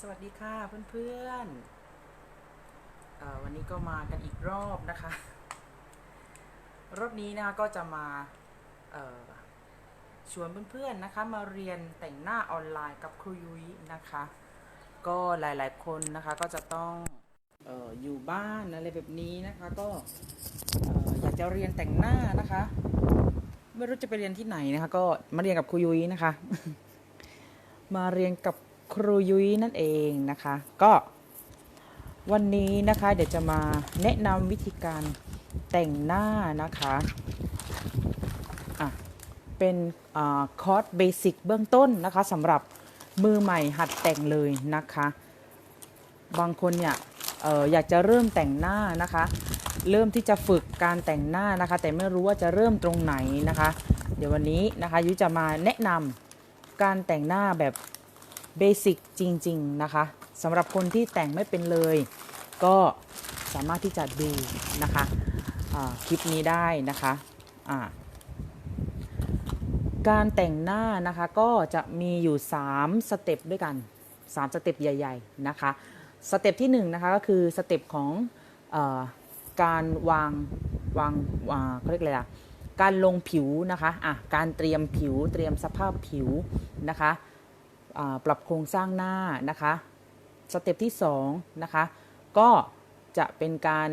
สวัสดีค่ะเพื่อนๆวันนี้ก็มากันอีกรอบนะคะ รอบนี้นะคะก็จะมาชวนเพื่อนๆนะคะ มาเรียนแต่งหน้าออนไลน์กับครูยุ้ยนะคะ ก็หลายๆคนนะคะก็จะต้องอออยู่บ้านอะไรแบบนี้นะคะก็เอ่ออยากจะเรียนแต่งหน้านะคะ ไม่รู้จะไปเรียนที่ไหนนะคะ ก็มาเรียนกับครูยุ้ยนะคะ มาเรียนกับ ครูยุ้ยนั่นเองนะคะ ก็วันนี้นะคะเดี๋ยวจะมาแนะนำวิธีการแต่งหน้านะคะะเป็นอคอร์สเบสิกเบื้องต้นนะคะสำหรับมือใหม่หัดแต่งเลยนะคะ บางคนเนี่ยอออยากจะเริ่มแต่งหน้านะคะ เริ่มที่จะฝึกการแต่งหน้านะคะ แต่ไม่รู้ว่าจะเริ่มตรงไหนนะคะ เดี๋ยววันนี้นะคะยุ้ยจะมาแนะนำการแต่งหน้าแบบ เบสิกจริง ๆ นะคะสำหรับคนที่แต่งไม่เป็นเลย ก็สามารถที่จะดูนะคะคลิปนี้ได้นะคะอ่าการแต่งหน้านะคะก็จะมีอยู่ 3 สเต็ปด้วยกัน 3 สเต็ปใหญ่ ๆ นะคะ สเต็ปที่1นงนะคะก็คือสเต็ปของอการวางวางเขาเรียกอะไรล่ะการลงผิวนะคะะการเตรียมผิวเตรียมสภาพผิวนะคะ ปรับโครงสร้างหน้านะคะสเต็ปที่2นะคะก็จะเป็นการ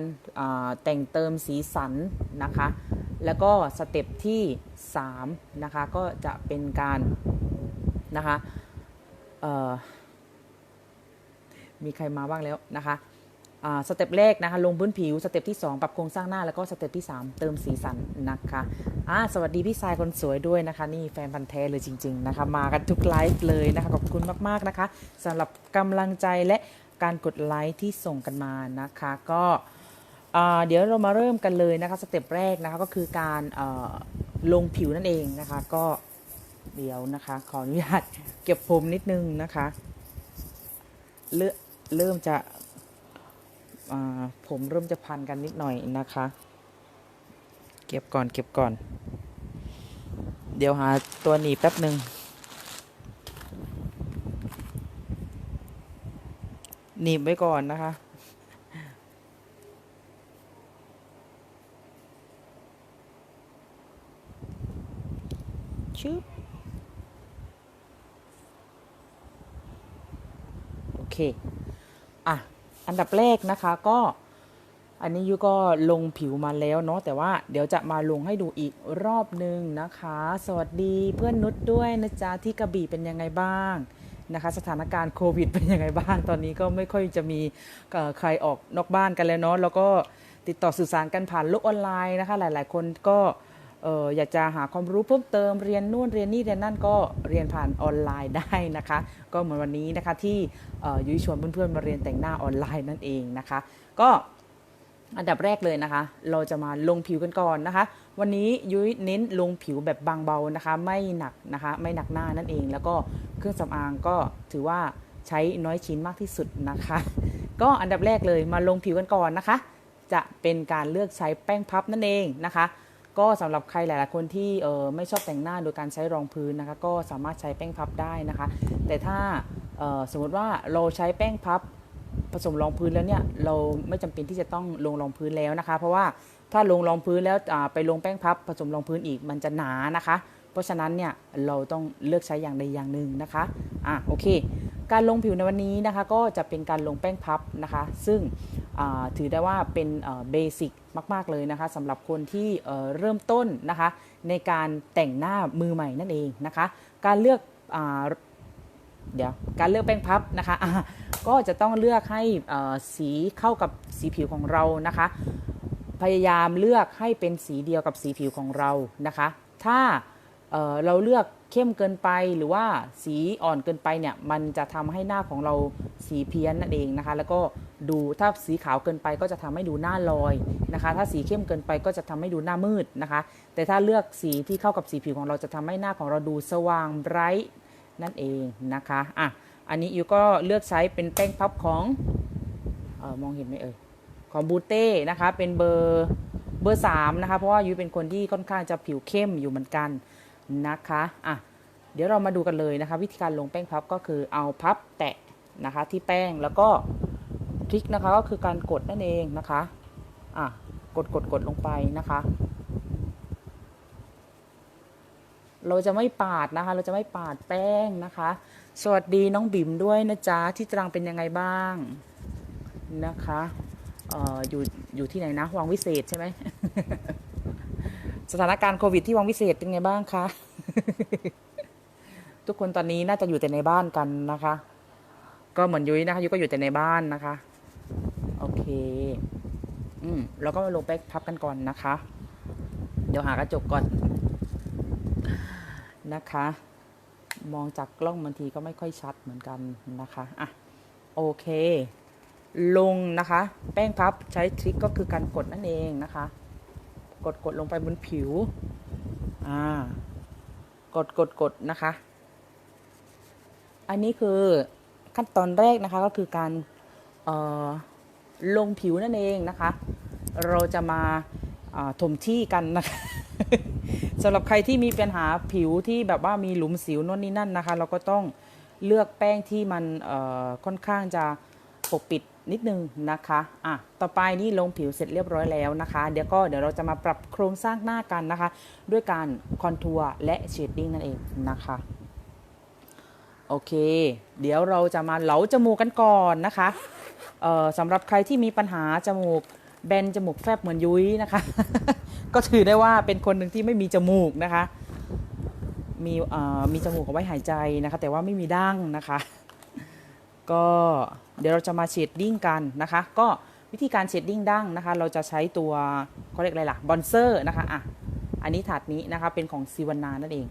แต่งเติมสีสันนะคะแล้วก็สเต็ปที่3นะคะก็จะเป็นการนะคะมีใครมาบ้างแล้วนะคะ สเต็ปแรกนะคะลงพื้นผิวสเต็ปที่ 2 ปรับโครงสร้างหน้าแล้วก็สเต็ปที่ 3 เติมสีสันนะคะอ่าสวัสดีพี่ชายคนสวยด้วยนะคะ นี่แฟนพันธ์แท้เลยจริง ๆ นะคะ มากันทุกไลฟ์เลยนะคะ ขอบคุณมาก ๆ นะคะสำหรับกำลังใจและการกดไลค์ที่ส่งกันมานะคะ ก็เดี๋ยวเรามาเริ่มกันเลยนะคะสเต็ปแรกนะคะก็คือการลงผิวนั่นเองนะคะ ก็เดี๋ยวนะคะ ขออนุญาตเก็บผมนิดนึงนะคะ เริ่มเริ่มจะ ผมเริ่มจะพันกันนิดหน่อยนะคะ เก็บก่อนเก็บก่อน เดี๋ยวหาตัวหนีแป๊บหนึ่งหนีบไว้ก่อนนะคะชึบโอเค อะ อันดับแรกนะคะก็อันนี้ยูก็ลงผิวมาแล้วเนาะแต่ว่าเดี๋ยวจะมาลงให้ดูอีกรอบหนึ่งนะคะ สวัสดีเพื่อนนุชด้วยนะจ๊ะที่กระบี่เป็นยังไงบ้างนะคะ สถานการณ์โควิดเป็นยังไงบ้าง ตอนนี้ก็ไม่ค่อยจะมีเอ่อใครออกนอกบ้านกันแล้วเนาะแล้วก็ติดต่อสื่อสารกันผ่านโลกออนไลน์นะคะ หลาย ๆ คนก็ อออยากจะหาความรู้เพิ่มเติมเรียนนู่นเรียนนี่เรียนนั่นก็เรียนผ่านออนไลน์ได้นะคะ ก็เหมือนวันนี้นะคะที่ยุ้ยชวนเพื่อนๆมาเรียนแต่งหน้าออนไลน์นั่นเองนะคะ ก็อันดับแรกเลยนะคะ เราจะมาลงผิวกันก่อนนะคะ วันนี้ยุ้ยเน้นลงผิวแบบบางเบานะคะ ไม่หนักนะคะ ไม่หนักหน้านั่นเอง แล้วก็เครื่องสำอางก็ถือว่าใช้น้อยชิ้นมากที่สุดนะคะ ก็อันดับแรกเลยมาลงผิวกันก่อนนะคะ จะเป็นการเลือกใช้แป้งพับนั่นเองนะคะ ก็สำหรับใครหลายๆคนที่เออไม่ชอบแต่งหน้าโดยการใช้รองพื้นนะคะ ก็สามารถใช้แป้งพับได้นะคะ แต่ถ้าสมมติว่าเราใช้แป้งพับผสมรองพื้นแล้วเนี่ยเราไม่จำเป็นที่จะต้องลงรองพื้นแล้วนะคะ เพราะว่าถ้าลงรองพื้นแล้วไปลงแป้งพับผสมรองพื้นอีกมันจะหนานะคะ เพราะฉะนั้นเนี่ยเราต้องเลือกใช้อย่างใดอย่างหนึ่งนะคะอะโอเค การลงผิวในวันนี้นะคะก็จะเป็นการลงแป้งพับนะคะ ซึ่งถือได้ว่าเป็นเบสิกมาก ๆ เลยนะคะสำหรับคนที่เริ่มต้นนะคะ ในการแต่งหน้ามือใหม่นั่นเองนะคะ การเลือกอเดี๋ยวการเลือกแป้งพับนะคะก็จะต้องเลือกให้สีเข้ากับสีผิวของเรานะคะ พยายามเลือกให้เป็นสีเดียวกับสีผิวของเรานะคะ ถ้า เเราเลือกเข้มเกินไปหรือว่าสีอ่อนเกินไปเนี่ยมันจะทำให้หน้าของเราสีเพี้ยนนั่นเองนะคะ แล้วก็ดูถ้าสีขาวเกินไปก็จะทำให้ดูหน้าลอยนะคะ ถ้าสีเข้มเกินไปก็จะทำให้ดูหน้ามืดนะคะ แต่ถ้าเลือกสีที่เข้ากับสีผิวของเราจะทำให้หน้าของเราดูสว่างไบรท์นั่นเองนะคะอะอันนี้ยูก็เลือกใช้เป็นแป้งพับของออมองเห็นไหมเอ่ยของบูเต้นะคะเป็นเบอร์เบอร์สามนะคะเพราะว่ายูเป็นคนที่ค่อนข้างจะผิวเข้มอยู่เหมือนกัน นะคะอะเดี๋ยวเรามาดูกันเลยนะคะ วิธีการลงแป้งพับก็คือเอาพับแตะนะคะที่แป้งแล้วก็ทริคนะคะก็คือการกดนั่นเองนะคะอะกดกดกดลงไปนะคะ เราจะไม่ปาดนะคะ เราจะไม่ปาดแป้งนะคะ สวัสดีน้องบิ๋มด้วยนะจ๊ะที่ตรังเป็นยังไงบ้างนะคะอออยู่อยู่ที่ไหนนะ วังวิเศษใช่ไหม สถานการณ์โควิดที่วังวิเศษเป็นไงบ้างคะ ทุกคนตอนนี้น่าจะอยู่แต่ในบ้านกันนะคะ ก็เหมือนยุ้ยนะคะยุ้ยก็อยู่แต่ในบ้านนะคะ โอเค อืมเราก็มาลงแป้งพับกันก่อนนะคะ เดี๋ยวหากระจกก่อนนะคะ มองจากกล้องบางทีก็ไม่ค่อยชัดเหมือนกันนะคะอะโอเค ลงนะคะ แป้งพับใช้ทริคก็คือการกดนั่นเองนะคะ กดกดลงไปบนผิว อ่า กดกดกดนะคะ อันนี้คือขั้นตอนแรกนะคะก็คือการเอ่อลงผิวนั่นเองนะคะ เราจะมาอ่าถมที่กันนะคะสำหรับใครที่มีปัญหาผิวที่แบบว่ามีหลุมสิวโน่นนี่นั่นนะคะ เราก็ต้องเลือกแป้งที่มันเอ่อค่อนข้างจะ ปกปิดนิดนึงนะคะอะต่อไปนี่ลงผิวเสร็จเรียบร้อยแล้วนะคะ เดี๋ยวก็เดี๋ยวเราจะมาปรับโครงสร้างหน้ากันนะคะ ด้วยการคอนทัวร์และเชดดิ้งนั่นเองนะคะโอเค เดี๋ยวเราจะมาเหลาจมูกกันก่อนนะคะเอ่อสำหรับใครที่มีปัญหาจมูกแบนจมูกแฟบเหมือนยุ้ยนะคะ ก็ถือได้ว่าเป็นคนหนึ่งที่ไม่มีจมูกนะคะ มีเอ่อมีจมูกเอาไว้หายใจนะคะ แต่ว่าไม่มีดั้งนะคะ ก็เดี๋ยวเราจะมาเชดดิ้งกันนะคะ ก็วิธีการเชดดิ้งดั้งนะคะ เราจะใช้ตัวเขาเรียกอะไรล่ะบอนเซอร์นะคะอะอันนี้ถาดนี้นะคะเป็นของซีวันานั่นเอง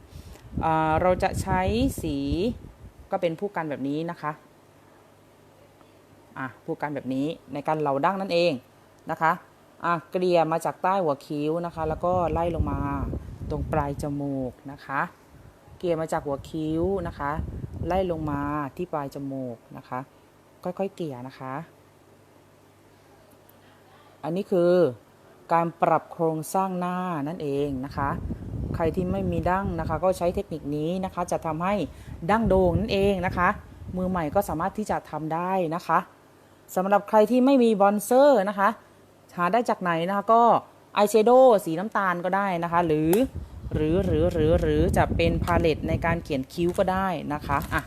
เออเราจะใช้สีก็เป็นผู้กันแบบนี้นะคะอะผู้กันแบบนี้ในการเหลาดั้งนั่นเองนะคะอะเกลี่ยมาจากใต้หัวคิ้วนะคะ แล้วก็ไล่ลงมาตรงปลายจมูกนะคะ เกลี่ยมาจากหัวคิ้วนะคะ ไล่ลงมาที่ปลายจมูกนะคะ ค่อยๆเกลี่ยนะคะ อันนี้คือการปรับโครงสร้างหน้านั่นเองนะคะ ใครที่ไม่มีดั้งนะคะ ก็ใช้เทคนิคนี้นะคะ จะทำให้ดั้งโด่งนั่นเองนะคะ มือใหม่ก็สามารถที่จะทำได้นะคะสำหรับใครที่ไม่มีบอนเซอร์นะคะ หาได้จากไหนนะคะก็อายแชโดว์สีน้ำตาลก็ได้นะคะ หรือ หรือหรือหรือหรือจะเป็นพาเลตในการเขียนคิ้วก็ได้นะคะอะ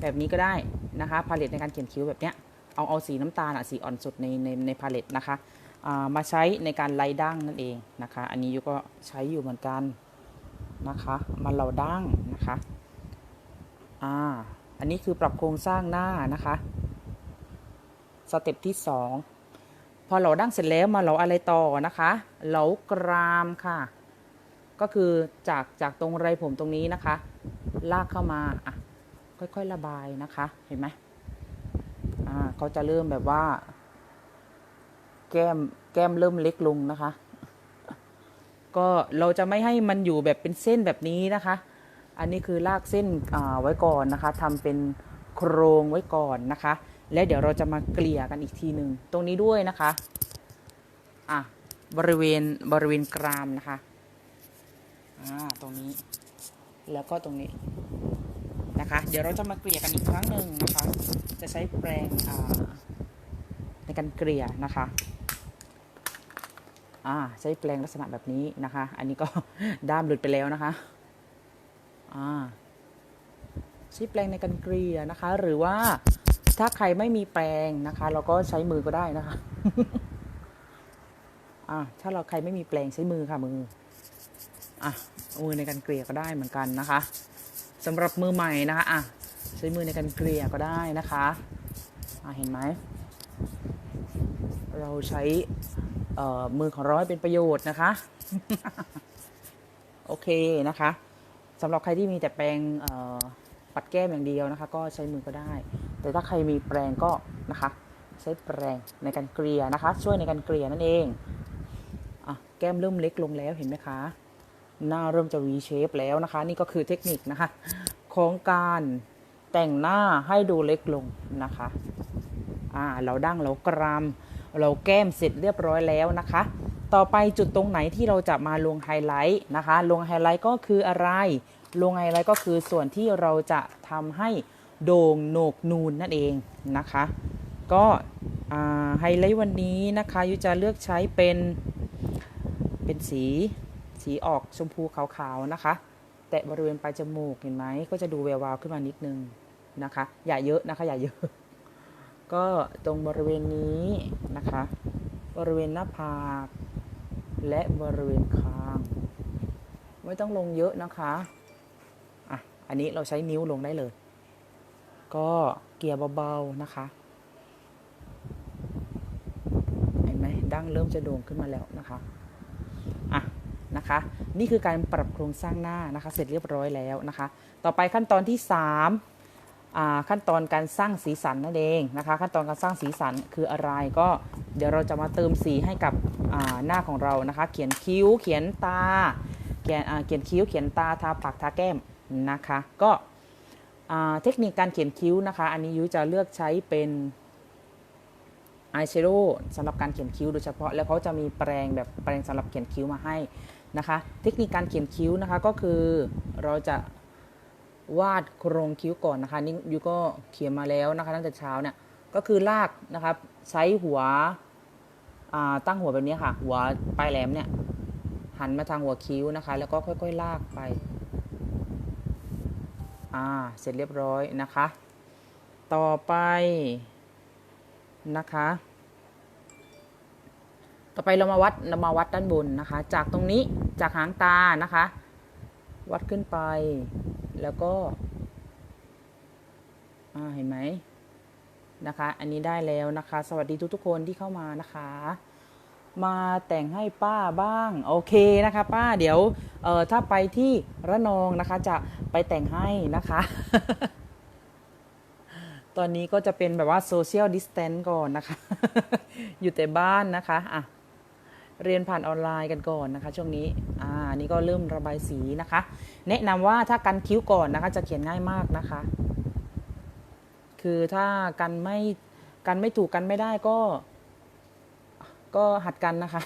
แบบนี้ก็ได้นะคะพาเลตในการเขียนคิ้วแบบเนี้ยเอาเอาสีน้ำตาลอะสีอ่อนสุดในในในพาเลตนะคะอ่ามาใช้ในการไล่ดั้งนั่นเองนะคะ อันนี้ยูก็ใช้อยู่เหมือนกันนะคะมาเหลาดั้งนะคะอ่าอันนี้คือปรับโครงสร้างหน้านะคะสเต็ปที่สองพอเหลาดั้งเสร็จแล้วมาเหลาอะไรต่อนะคะเหลากรามค่ะ ก็คือจากจากตรงไรผมตรงนี้นะคะ ลากเข้ามาอะค่อยๆระบายนะคะ เห็นไหมอ่าเขาจะเริ่มแบบว่า แก้มแก้มเริ่มเล็กลงนะคะ ก็เราจะไม่ให้มันอยู่แบบเป็นเส้นแบบนี้นะคะ อันนี้คือลากเส้นอ่าไว้ก่อนนะคะทำเป็นโครงไว้ก่อนนะคะ แล้วเดี๋ยวเราจะมาเกลี่ยกันอีกทีหนึ่งตรงนี้ด้วยนะคะอะบริเวณบริเวณกรามนะคะ อ่าตรงนี้ แล้วก็ตรงนี้นะคะ เดี๋ยวเราจะมาเกลี่ยกันอีกครั้งหนึ่งนะคะ จะใช้แปรงอ่าในการเกลี่ยนะคะอ่าใช้แปรงลักษณะแบบนี้นะคะ อันนี้ก็ด้ามหลุดไปแล้วนะคะอ่าใช้แปรงในการเกลี่ยนะคะ หรือว่าถ้าใครไม่มีแปรงนะคะ เราก็ใช้มือก็ได้นะคะอ่าถ้าเราใครไม่มีแปรงใช้มือค่ะมือ อะเอามือในการเกลี่ยก็ได้เหมือนกันนะคะสำหรับมือใหม่นะคะอะใช้มือในการเกลี่ยก็ได้นะคะอะเห็นไหมเราใช้เอ่อมือของเราให้เป็นประโยชน์นะคะ โอเคนะคะสำหรับใครที่มีแต่แปรงเอ่อปัดแก้มอย่างเดียวนะคะ ก็ใช้มือก็ได้ แต่ถ้าใครมีแปรงก็นะคะ ใช้แปรงในการเกลี่ยนะคะ ช่วยในการเกลี่ยนั่นเองอะแก้มเริ่มเล็กลงแล้วเห็นไหมคะ หน้าเริ่มจะ V shape แล้วนะคะ นี่ก็คือเทคนิคนะคะของการแต่งหน้าให้ดูเล็กลงนะคะอ่าเราดั้งเรากรามเราแก้มเสร็จเรียบร้อยแล้วนะคะ ต่อไปจุดตรงไหนที่เราจะมาลงไฮไลท์นะคะ ลงไฮไลท์ก็คืออะไร ลงไฮไลท์ก็คือส่วนที่เราจะทำให้โด่งโหนกนูนนั่นเองนะคะ ก็ไฮไลท์วันนี้นะคะยุจะเลือกใช้เป็นเป็นสี สีออกชมพูขาวๆนะคะ แตะบริเวณปลายจมูกเห็นไหมก็จะดูแวววาวขึ้นมานิดนึงนะคะ อย่าเยอะนะคะ อย่าเยอะ ก็ตรงบริเวณนี้นะคะ บริเวณหน้าผากและบริเวณคางไม่ต้องลงเยอะนะคะอะอันนี้เราใช้นิ้วลงได้เลย ก็เกลี่ยเบาๆนะคะเห็นไหมดั้งเริ่มจะโด่งขึ้นมาแล้วนะคะอะ นะคะ นี่คือการปรับโครงสร้างหน้านะคะ เสร็จเรียบร้อยแล้วนะคะ ต่อไปขั้นตอนที่3ขั้นตอนการสร้างสีสันนั่นเองนะคะ ขั้นตอนการสร้างสีสันคืออะไรก็เดี๋ยวเราจะมาเติมสีให้กับหน้าของเรานะคะ เขียนคิ้วเขียนตา เขียนเขียนคิ้วเขียนตาทาปากทาแก้มนะคะ ก็เทคนิคการเขียนคิ้วนะคะ อันนี้ยุ้ยจะเลือกใช้เป็นอายแชโดว์สำหรับการเขียนคิ้วโดยเฉพาะ แล้วเขาจะมีแปรงแบบแปรงสำหรับเขียนคิ้วมาให้ นะคะ เทคนิคการเขียนคิ้วนะคะก็คือเราจะวาดโครงคิ้วก่อนนะคะนี่ยุ้ยก็เขียนมาแล้วนะคะ ตั้งแต่เช้าเนี่ยก็คือลากนะครับใช้หัวตั้งหัวแบบนี้ค่ะ หัวปลายแหลมเนี่ยหันมาทางหัวคิ้วนะคะ แล้วก็ค่อย ๆ ลากไปอ่าเสร็จเรียบร้อยนะคะ ต่อไปนะคะ ต่อไปเรามาวัดเรามาวัดด้านบนนะคะ จากตรงนี้ จากหางตานะคะ วัดขึ้นไป แล้วก็อ่าเห็นไหมนะคะ อันนี้ได้แล้วนะคะ สวัสดีทุกๆคนที่เข้ามานะคะ มาแต่งให้ป้าบ้าง โอเคนะคะ ป้าเดี๋ยวเออถ้าไปที่ระนองนะคะ จะไปแต่งให้นะคะ ตอนนี้ก็จะเป็นแบบว่าโซเชียลดิสแตนต์ก่อนนะคะ อยู่แต่บ้านนะคะอะ เรียนผ่านออนไลน์กันก่อนนะคะ ช่วงนี้อ่านี่ก็เริ่มระบายสีนะคะ แนะนำว่าถ้ากันคิ้วก่อนนะคะ จะเขียนง่ายมากนะคะ คือถ้ากันไม่กันไม่ถูกกันไม่ได้ก็ ก็หัดกันนะคะ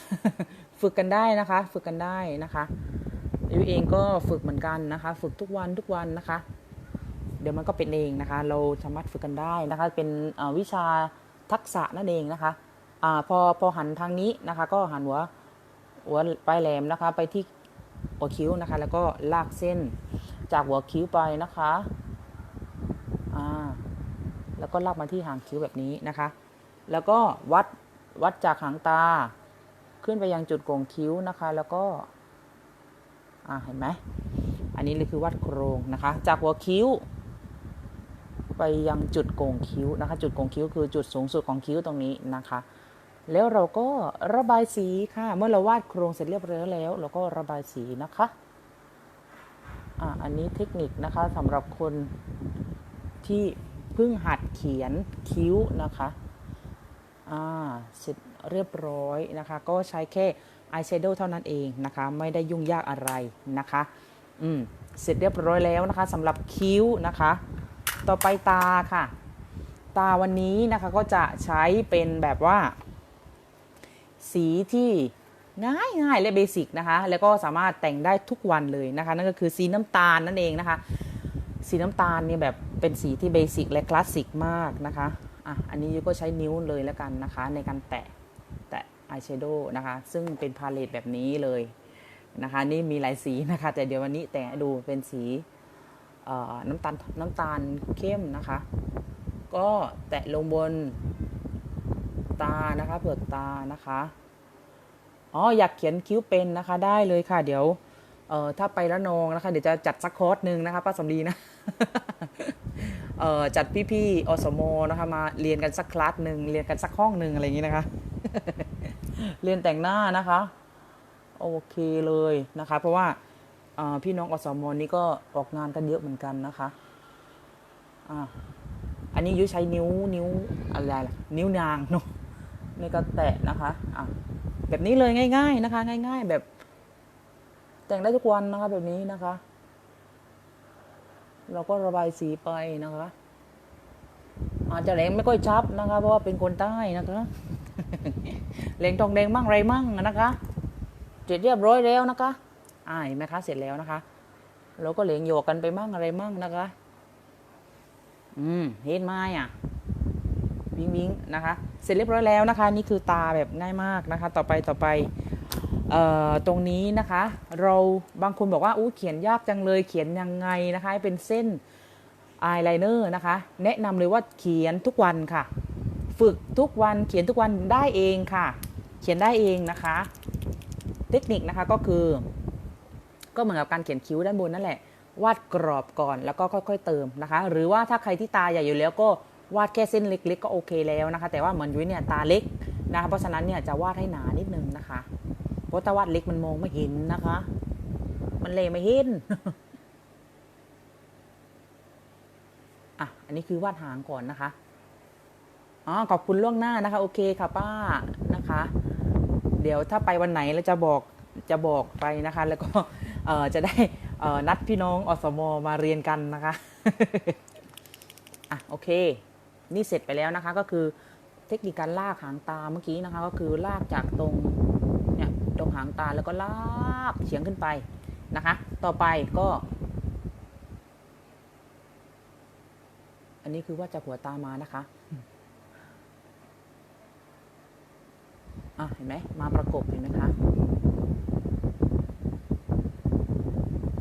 ฝึกกันได้นะคะ ฝึกกันได้นะคะยูเองก็ฝึกเหมือนกันนะคะ ฝึกทุกวันทุกวันนะคะ เดี๋ยวมันก็เป็นเองนะคะ เราสามารถฝึกกันได้นะคะ เป็นวิชาทักษะนั่นเองนะคะ อาพอพอหันทางนี้นะคะ ก็หันหัวหัวปลายแหลมนะคะ ไปที่หัวคิ้วนะคะ แล้วก็ลากเส้นจากหัวคิ้วไปนะคะอ่าแล้วก็ลากมาที่หางคิ้วแบบนี้นะคะ แล้วก็วัดวัดจากหางตา ขึ้นไปยังจุดโก่งคิ้วนะคะ แล้วก็อ่าเห็นไหมอันนี้เลยคือวัดโครงนะคะ จากหัวคิ้ว ไปยังจุดโก่งคิ้วนะคะ จุดโก่งคิ้วคือจุดสูงสุดของคิ้วตรงนี้นะคะ แล้วเราก็ระบายสีค่ะ เมื่อเราวาดโครงเสร็จเรียบร้อยแล้ว เราก็ระบายสีนะคะอ่าอันนี้เทคนิคนะคะสำหรับคนที่เพิ่งหัดเขียนคิ้วนะคะอ่าเสร็จเรียบร้อยนะคะ ก็ใช้แค่อายแชโดว์เท่านั้นเองนะคะ ไม่ได้ยุ่งยากอะไรนะคะ อืม เสร็จเรียบร้อยแล้วนะคะสำหรับคิ้วนะคะ ต่อไปตาค่ะ ตาวันนี้นะคะก็จะใช้เป็นแบบว่า สีที่ง่ายง่ายและเบสิกนะคะ แล้วก็สามารถแต่งได้ทุกวันเลยนะคะ นั่นก็คือสีน้ำตาลนั่นเองนะคะ สีน้ำตาลเนี่ยแบบเป็นสีที่เบสิกและคลาสสิกมากนะคะอะอันนี้ยูก็ใช้นิ้วเลยแล้วกันนะคะ ในการแตะแตะอายแชโดว์นะคะ ซึ่งเป็นพาเลตแบบนี้เลยนะคะ นี่มีหลายสีนะคะ แต่เดี๋ยววันนี้แต่ดูเป็นสีเอ่อน้ำตาลน้ำตาลเข้มนะคะ ก็แตะลงบน ตานะคะ เปลือกตานะคะอ๋ออยากเขียนคิ้วเป็นนะคะได้เลยค่ะ เดี๋ยวเอ่อถ้าไประนองนะคะ เดี๋ยวจะจัดสักคอร์สหนึ่งนะคะป้าสำลีนะเอ่อจัดพี่ๆอสมนะคะมาเรียนกันสักคลาสหนึ่งเรียนกันสักห้องหนึ่งอะไรอย่างนี้นะคะ เรียนแต่งหน้านะคะโอเคเลยนะคะ เพราะว่าพี่น้องอสมนี่ก็ออกงานกันเยอะเหมือนกันนะคะอ่าอันนี้ยุ้ยใช้นิ้วนิ้วอะไรล่ะนิ้วนางเนาะ นการแตะนะคะอะแบบนี้เลยง่าย ๆนะคะ ง่าย ๆ แบบ แต่งได้ทุกวันนะคะ แบบนี้นะคะ เราก็ระบายสีไปนะคะ อาจจะแหลงไม่ค่อยชับนะคะ เพราะว่าเป็นคนใต้นะคะแหลงทองแดงมั่งไรมั่งนะคะเสร็จเรียบร้อยแล้วนะคะอ่าเห็นไหมคะเสร็จแล้วนะคะเราก็เหลงโยกกันไปมั่งอะไรมั่งนะคะ อืม เห็นไหมอะ วิ้งวิ้งนะคะ เสร็จเรียบร้อยแล้วนะคะ นี่คือตาแบบง่ายมากนะคะ ต่อไปต่อไปออตรงนี้นะคะ เราบางคนบอกว่าอู้เขียนยากจังเลยเขียนยังไงนะคะเป็นเส้นอายไลเนอร์นะคะ แนะนำเลยว่าเขียนทุกวันค่ะ ฝึกทุกวันเขียนทุกวันได้เองค่ะ เขียนได้เองนะคะ เทคนิคนะคะก็คือ ก็เหมือนกับการเขียนคิ้วด้านบนนั่นแหละวาดกรอบก่อนแล้วก็ค่อย ๆ เติมนะคะ หรือว่าถ้าใครที่ตาใหญ่อยู่แล้วก็ วาดแค่เส้นเล็กๆก็โอเคแล้วนะคะ แต่ว่าเหมือนยุ้ยเนี่ยตาเล็กนะคะเพราะฉะนั้นเนี่ยจะวาดให้หนานิดนึงนะคะเพราะถ้าวาดเล็กมันมองไม่เห็นนะคะ มันเลยไม่เห็นอะอันนี้คือวาดหางก่อนนะคะอ๋อขอบคุณล่วงหน้านะคะ โอเคค่ะป้านะคะ เดี๋ยวถ้าไปวันไหนเราจะบอกจะบอกไปนะคะ แล้วก็เอ่อจะได้เอ่อนัดพี่น้องอสมมาเรียนกันนะคะ อะ โอเค นี่เสร็จไปแล้วนะคะ ก็คือเทคนิคการลากหางตาเมื่อกี้นะคะ ก็คือลากจากตรงเนี่ยตรงหางตาแล้วก็ลากเฉียงขึ้นไปนะคะ ต่อไปก็ อันนี้คือว่าจากหัวตามานะคะอะเห็นไหมมาประกบเห็นไหมคะ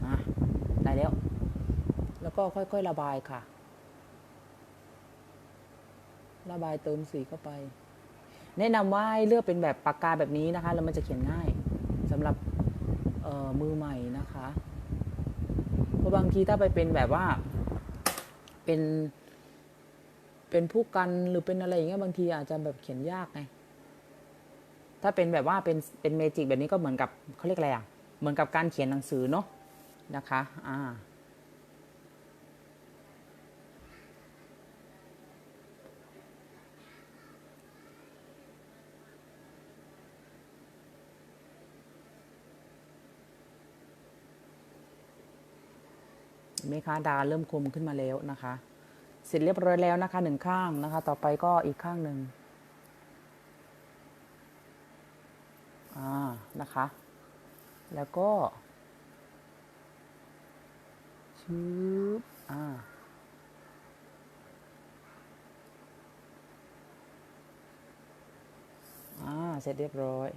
อะได้แล้ว แล้วก็ค่อยๆระบายค่ะ ระบายเติมสีเข้าไป แนะนำว่าให้เลือกเป็นแบบปากกาแบบนี้นะคะ แล้วมันจะเขียนง่ายสำหรับมือใหม่นะคะเพราะบางทีถ้าไปเป็นแบบว่าเป็น เป็นผู้กันหรือเป็นอะไรอย่างเงี้ยบางทีอาจจะแบบเขียนยากไงถ้าเป็นแบบว่าเป็นเป็นเมจิกแบบนี้ก็เหมือนกับเขาเรียกอะไรอะเหมือนกับการเขียนหนังสือเนาะนะคะ อ่า เห็นไหมคะดาเริ่มคมขึ้นมาแล้วนะคะ เสร็จเรียบร้อยแล้วนะคะหนึ่งข้างนะคะ ต่อไปก็อีกข้างหนึ่งอ่านะคะ แล้วก็ชืบอ่าอ่าเสร็จเรียบร้อย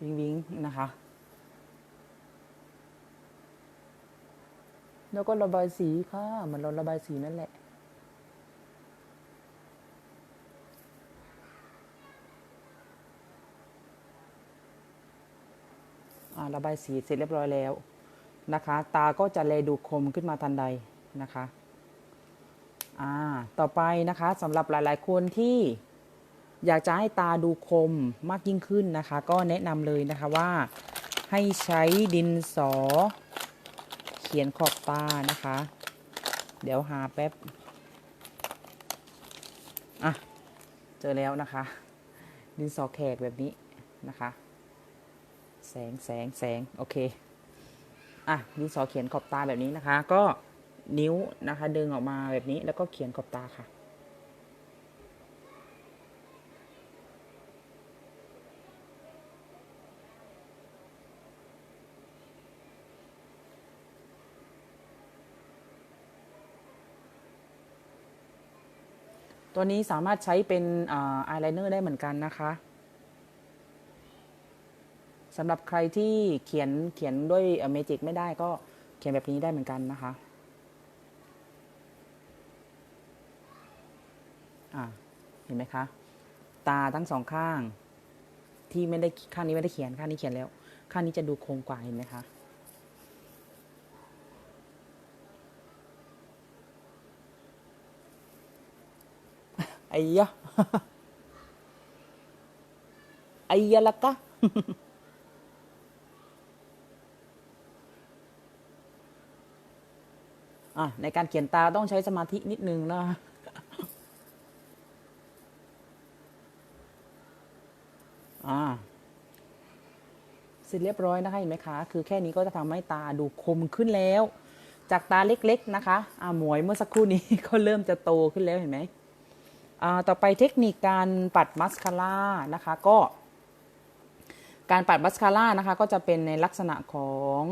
วิงวิงนะคะ แล้วก็ระบายสีค่ะเหมือนเราระบายสีนั่นแหละอ่าระบายสีเสร็จเรียบร้อยแล้วนะคะ ตาก็จะแลดูคมขึ้นมาทันใดนะคะอ่าต่อไปนะคะสำหรับหลาย ๆ คนที่อยากจะให้ตาดูคมมากยิ่งขึ้นนะคะ ก็แนะนำเลยนะคะว่าให้ใช้ดินสอ ขียนขอบตานะคะ เดี๋ยวหาแป๊บ อะ เจอแล้วนะคะ ดินสอแขกแบบนี้นะคะ แสงแสงแสงโอเค อะ ดินสอเขียนขอบตาแบบนี้นะคะ ก็นิ้วนะคะ ดึงออกมาแบบนี้แล้วก็เขียนขอบตาค่ะ ตัวนี้สามารถใช้เป็นอายไลเนอร์ได้เหมือนกันนะคะสำหรับใครที่เขียนเขียนด้วยเมจิกไม่ได้ก็เขียนแบบนี้ได้เหมือนกันนะคะเห็นไหมคะ ตาทั้งสองข้าง ที่ไม่ได้ข้างนี้ไม่ได้เขียนข้างนี้เขียนแล้ว ข้างนี้จะดูโครงกว่าเห็นไหมคะ ไอ้ยะไอ้ยะละกะอะในการเขียนตาต้องใช้สมาธินิดนึงนะอ่าเสร็จเรียบร้อยนะคะเห็นไหมคะ คือแค่นี้ก็จะทำให้ตาดูคมขึ้นแล้ว จากตาเล็กๆนะคะ อ่าหมวยเมื่อสักครู่นี้ก็เริ่มจะโตขึ้นแล้วเห็นไหม ต่อไปเทคนิคการปัดมัสคาร่านะคะก็ การปัดมัสคาร่านะคะก็จะเป็นในลักษณะของ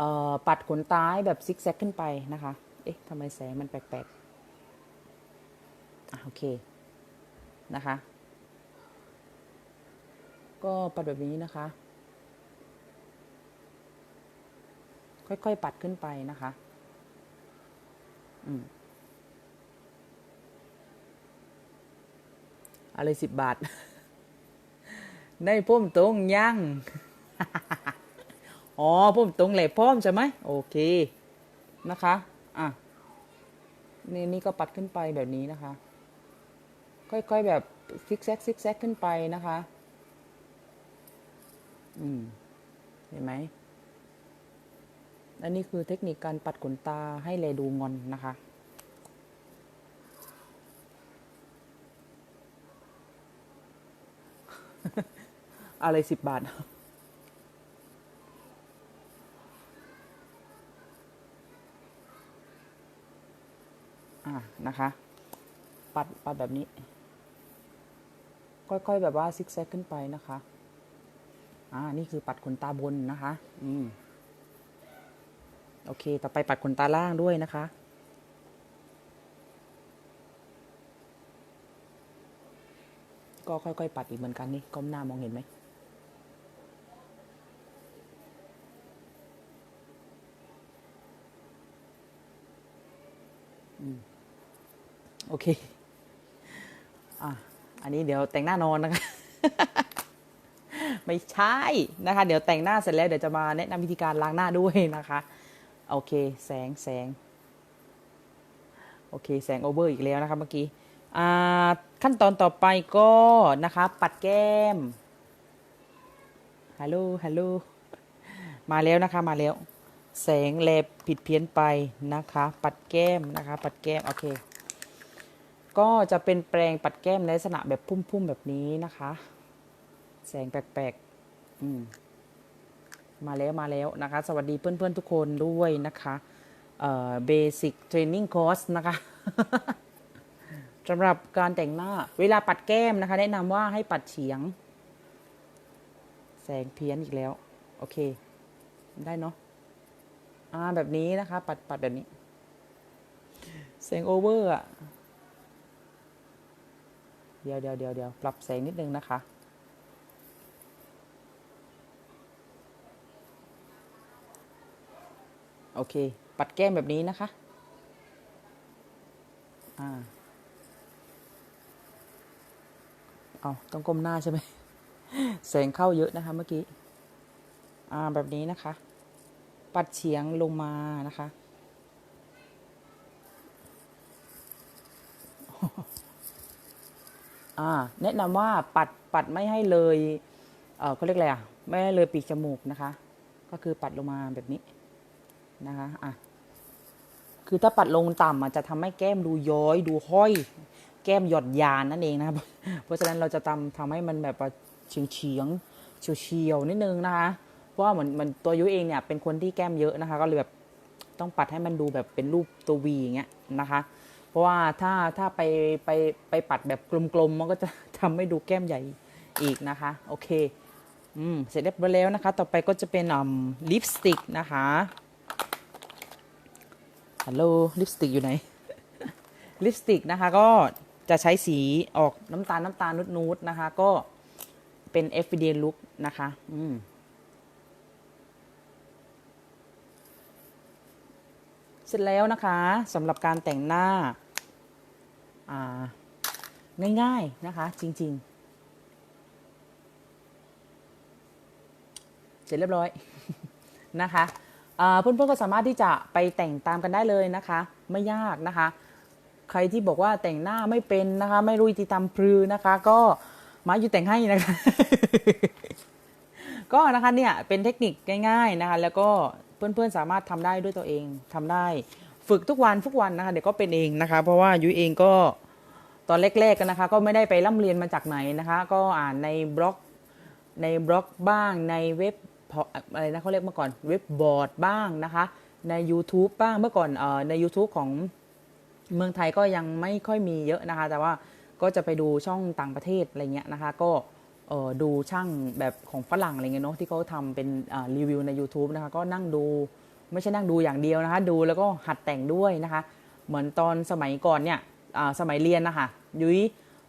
ออปัดขนตาแบบซิกแซกขึ้นไปนะคะ เอ๊ะทำไมแสงมันแปลกๆอะโอเคนะคะ ก็ปัดแบบนี้นะคะ ค่อยๆปัดขึ้นไปนะคะ อืม อะไรสิบบาท ได้พุ่มตรงยังอ๋อพุ่มตรงแหลพร้อมใช่ไหมโอเคนะคะอะนี่นี่ก็ปัดขึ้นไปแบบนี้นะคะ ค่อยๆแบบซิกแซกซิกแซกขึ้นไปนะคะ อืมเห็นไหมอันนี้คือเทคนิคการปัดขนตาให้แลดูงอนนะคะ อะไรสิบบาท อะนะคะ ปัดปัดแบบนี้ ค่อยๆ แบบว่าซิกแซกขึ้นไปนะคะ อ่า นี่คือปัดขนตาบนนะคะ อืม โอเค ต่อไปปัดขนตาล่างด้วยนะคะ ก็ค่อย ๆ ปัดอีกเหมือนกันนี่ก้มหน้ามองเห็นไหมอืมโอเค อะ อันนี้เดี๋ยวแต่งหน้านอนนะคะ ไม่ใช่นะคะ เดี๋ยวแต่งหน้าเสร็จแล้วเดี๋ยวจะมาแนะนำวิธีการล้างหน้าด้วยนะคะ โอเค แสงแสง โอเค แสงโอเวอร์อีกแล้วนะคะเมื่อกี้ ขั้นตอนต่อไปก็นะคะ ปัดแก้มฮัลโหลฮัลโหลมาแล้วนะคะมาแล้ว แสงแลบผิดเพี้ยนไปนะคะ ปัดแก้มนะคะ ปัดแก้มโอเค ก็จะเป็นแปรงปัดแก้มในลักษณะแบบพุ่มๆแบบนี้นะคะ แสงแปลกๆอืมมาแล้วมาแล้วนะคะ สวัสดีเพื่อนๆทุกคนด้วยนะคะเอ่อ basic training course นะคะ สำหรับการแต่งหน้า เวลาปัดแก้มนะคะ แนะนำว่าให้ปัดเฉียง แสงเพี้ยนอีกแล้ว โอเค ได้เนาะอ่าแบบนี้นะคะ ปัดปัดแบบนี้ แสงโอเวอร์อะเดี๋ยวเดี๋ยวเดี๋ยวเดี๋ยวปรับแสงนิดนึงนะคะ โอเค ปัดแก้มแบบนี้นะคะ อ่า เอาต้องก้มหน้าใช่ไหมแสงเข้าเยอะนะคะ เมื่อกี้อ่าแบบนี้นะคะ ปัดเฉียงลงมานะคะ อ่า แนะนำว่าปัดปัดไม่ให้เลย เออเขาเรียกอะไรอะ ไม่ให้เลยปีกจมูกนะคะ ก็คือปัดลงมาแบบนี้นะคะ อะ คือถ้าปัดลงต่ำอะจะทำให้แก้มดูย้อยดูห้อย แก้มหยดยานนั่นเองนะครับ เพราะฉะนั้นเราจะทำทำให้มันแบบเฉียงเฉียงเฉียวเฉียวนิดนึงนะคะ เพราะว่าเหมือนมันตัวยุ้ยเองเนี่ยเป็นคนที่แก้มเยอะนะคะ ก็เลยแบบต้องปัดให้มันดูแบบเป็นรูปตัววีอย่างเงี้ยนะคะ เพราะว่าถ้าถ้าไปไปไปปัดแบบกลมๆมันก็จะทำให้ดูแก้มใหญ่อีกนะคะ โอเค อืม เสร็จเรียบร้อยแล้วนะคะ ต่อไปก็จะเป็นอ่าลิปสติกนะคะฮัลโหลลิปสติกอยู่ไหนลิปสติกนะคะก็ จะใช้สีออกน้ำตาลน้ำตาลนูดๆนะคะ ก็เป็น everyday look นะคะอืมเสร็จแล้วนะคะสำหรับการแต่งหน้าอ่าง่ายๆนะคะ จริง ๆ เสร็จเรียบร้อยนะคะเพื่อนๆก็สามารถที่จะไปแต่งตามกันได้เลยนะคะ ไม่ยากนะคะ ใครที่บอกว่าแต่งหน้าไม่เป็นนะคะ ไม่รู้วิธีทำพรือนะคะ ก็มาอยู่แต่งให้นะคะ ก็นะคะเนี่ยเป็นเทคนิคง่าย ๆนะคะ แล้วก็เพื่อนๆสามารถทำได้ด้วยตัวเองทำได้ ฝึกทุกวันทุกวันนะคะเดี๋ยวก็เป็นเองนะคะ เพราะว่ายุ้ยเองก็ตอนแรกๆกันนะคะ ก็ไม่ได้ไปร่ำเรียนมาจากไหนนะคะ ก็อ่านในบล็อกในบล็อกบ้างในเว็บออะไรนะเขาเรียกเมื่อก่อนเว็บบอร์ดบ้างนะคะ ใน YouTube บ้างเมื่อก่อนเอ่อใน YouTube ของ เมืองไทยก็ยังไม่ค่อยมีเยอะนะคะ แต่ว่าก็จะไปดูช่องต่างประเทศอะไรเงี้ยนะคะ ก็ดูช่างแบบของฝรั่งอะไรเงี้ยเนาะที่เขาทำเป็นรีวิวใน YouTube นะคะ ก็นั่งดูไม่ใช่นั่งดูอย่างเดียวนะคะ ดูแล้วก็หัดแต่งด้วยนะคะ เหมือนตอนสมัยก่อนเนี่ยสมัยเรียนนะคะยุ้ย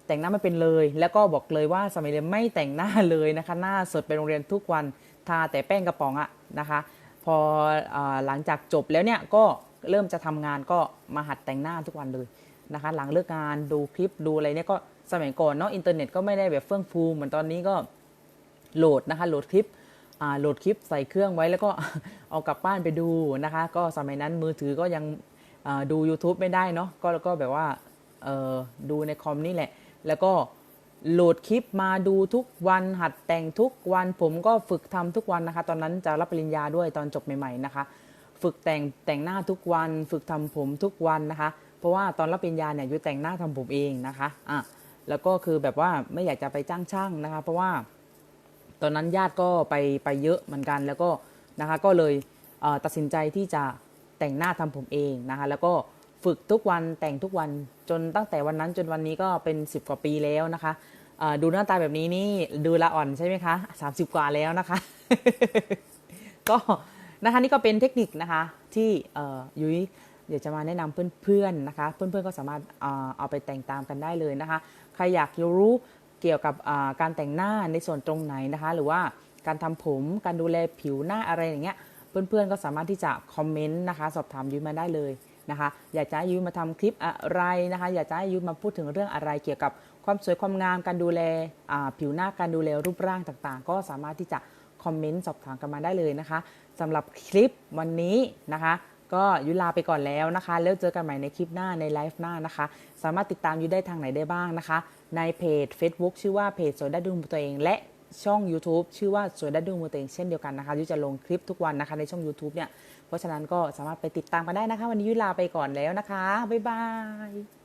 แต่งหน้าไม่เป็นเลย แล้วก็บอกเลยว่าสมัยเรียนไม่แต่งหน้าเลยนะคะ หน้าสดไปโรงเรียนทุกวันทาแต่แป้งกระป๋องอะนะคะ พออหลังจากจบแล้วเนี่ยก็ เริ่มจะทำงานก็มาหัดแต่งหน้าทุกวันเลยนะคะ หลังเลิกงานดูคลิปดูอะไรเนี่ยก็สมัยก่อนเนาะอินเทอร์เน็ตก็ไม่ได้แบบเฟื่องฟูเหมือนตอนนี้ก็โหลดนะคะโหลดคลิปโหลดคลิปใส่เครื่องไว้แล้วก็เอากลับบ้านไปดูนะคะ ก็สมัยนั้นมือถือก็ยังดู YouTube ไม่ได้เนาะก็แล้วก็แบบว่าดูในคอมนี่แหละ แล้วก็โหลดคลิปมาดูทุกวันหัดแต่งทุกวันผมก็ฝึกทำทุกวันนะคะ ตอนนั้นจะรับปริญญาด้วยตอนจบใหม่ ๆนะคะ ฝึกแต่งแต่งหน้าทุกวัน ฝึกทำผมทุกวันนะคะ เพราะว่าตอนรับปริญญาเนี่ยยุแต่งหน้าทำผมเองนะคะอะแล้วก็คือแบบว่าไม่อยากจะไปจ้างช่างนะคะ เพราะว่าตอนนั้นญาติก็ไปไปเยอะเหมือนกันแล้วก็นะคะก็เลยเตัดสินใจที่จะแต่งหน้าทำผมเองนะคะ แล้วก็ฝึกทุกวันแต่งทุกวันจนตั้งแต่วันนั้นจนวันนี้ก็เป็น 10 กว่าปีแล้วนะคะดูหน้าตาแบบนี้นี่ดูละอ่อนใช่ไหมคะ30 กว่าแล้วนะคะ ก็ นะคะนี่ก็เป็นเทคนิคนะคะที่ยุ้ยเดี๋ยวจะมาแนะนำเพื่อนๆนะคะ เพื่อนๆก็สามารถเอาไปแต่งตามกันได้เลยนะคะ ใครอยากรู้เกี่ยวกับการแต่งหน้าในส่วนตรงไหนนะคะ หรือว่าการทำผมการดูแลผิวหน้าอะไรอย่างเงี้ยเพื่อนๆก็สามารถที่จะคอมเมนต์นะคะ สอบถามยุ้ยมาได้เลยนะคะ อยากจะให้ยุ้ยมาทำคลิปอะไรนะคะ อยากจะให้ยุ้ยมาพูดถึงเรื่องอะไร เกี่ยวกับความสวยความงามการดูแลผิวหน้าการดูแลรูปร่างต่างๆ ก็สามารถที่จะ คอมเมนต์สอบถามกันมาได้เลยนะคะสำหรับคลิปวันนี้นะคะ ก็ยุลาไปก่อนแล้วนะคะ แล้วเจอกันใหม่ในคลิปหน้าในไลฟ์หน้านะคะ สามารถติดตามยุได้ทางไหนได้บ้างนะคะ ในเพจ Facebook ชื่อว่าเพจสวยได้ดูมือตัวเองและช่อง YouTube ชื่อว่าสวยได้ดูมือตัวเองเช่นเดียวกันนะคะยุจะลงคลิปทุกวันนะคะในช่อง YouTube เนี่ย เพราะฉะนั้นก็สามารถไปติดตามกันได้นะคะ วันนี้ยุลาไปก่อนแล้วนะคะ บ๊ายบาย